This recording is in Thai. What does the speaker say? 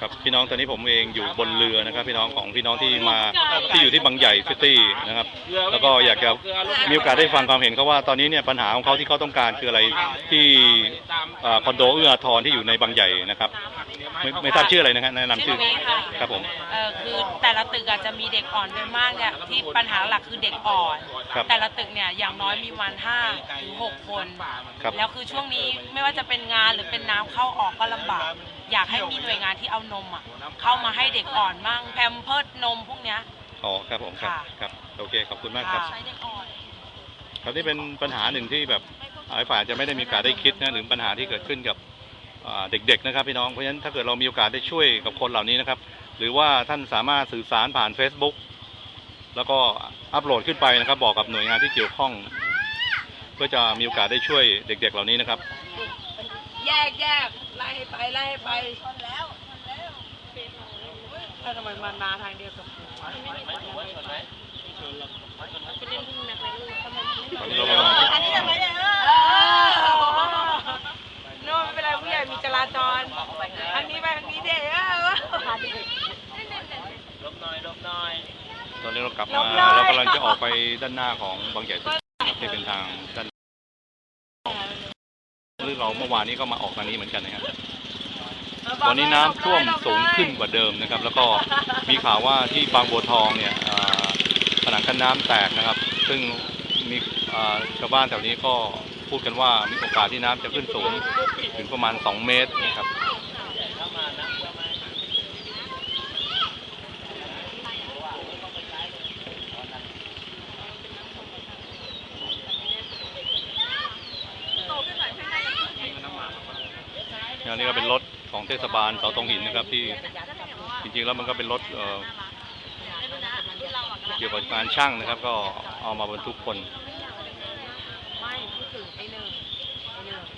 ครับพี่น้องตอนนี้ผมเองอยู่บนเรือนะครับ พี่น้องของพี่น้องที่มาที่อยู่ที่บางใหญ่ซิตี้นะครับ แล้วก็อยากจะมีโอกาสได้ฟังความเห็นเขาว่าตอนนี้เนี่ยปัญหาของเขาที่เขาต้องการคืออะไรที่อ่าคอนโดเอื้ออาทรที่อยู่ในบางใหญ่นะครับไม่ไม่ทราบชื่ออะไรนะครับแนะนำชื่อชื่อนี้ค่ะครับผมเออคือแต่ละตึกอาจจะมีเด็กอ่อนด้วยมากเนี่ยที่ปัญหาหลักคือเด็กอ่อนครับแต่ละตึกเนี่ยอย่างน้อยมีวันห้าถึงหกคนครับแล้วคือช่วงนี้ไม่ว่าจะเป็นงานหรือเป็นน้ำเข้าออกก็ลำบาก อยากให้มีหน่วยงานที่เอานมอะเข้ามาให้เด็กอ่อนมั่งแพมเพิร์ดนมพวกเนี้ย อ๋อครับผมครับค่ะ ครับโอเคขอบคุณมากครับ ใช้เด็กอ่อน ครับนี่เป็นปัญหาหนึ่งที่แบบหลายฝ่ายอาจจะไม่ได้มีโอกาสได้คิดนะหรือปัญหาที่เกิดขึ้นกับอ่าเด็กๆนะครับพี่น้องเพราะฉะนั้นถ้าเกิดเรามีโอกาสได้ช่วยกับคนเหล่านี้นะครับ หรือว่าท่านสามารถสื่อสารผ่าน Facebook แล้วก็อัปโหลดขึ้นไปนะครับ บอกกับหน่วยงานที่เกี่ยวข้อง เพื่อจะมีโอกาสได้ช่วยเด็ก ๆ เหล่านี้นะครับ แยกแยกไล่ให้ไปไล่ให้ไปชนแล้วชนแล้ว ถ้าทำไมมันมาทางเดียวกับผมวะตอนนี้เรากำลังอันนี้ทำไมเนี่ยโน่ไม่เป็นไรผู้ใหญ่มีจราจรอันนี้ไปทางนี้เด็กเออตอนนี้เรากลับมาเรากำลังจะออกไปด้านหน้าของบางใหญ่ครับที่เป็นทางด้านหรือเราเมื่อวานนี้ก็มาออกทางนี้เหมือนกันนะครับ ตอนนี้น้ำท่วมสูงขึ้นกว่าเดิมนะครับ แล้วก็มีข่าวว่าที่บางบัวทองเนี่ยอ่าผนังกั้นน้ำแตกนะครับ ซึ่งมีอ่าชาวบ้านแถวนี้ก็พูดกันว่ามีโอกาสที่น้ำจะขึ้นสูงถึงประมาณ 2 เมตรนะครับ อันนี้ก็เป็นรถ ของเทศบาลเสาตรงหินนะครับที่จริงๆแล้วมันก็เป็นรถเเกี่ยวกับการช่างนะครับ ก็เอามาบรรทุกคนไม่พูดถึงไอ้หนึ่งไอ้หนึ่งไอ้หนึ่ง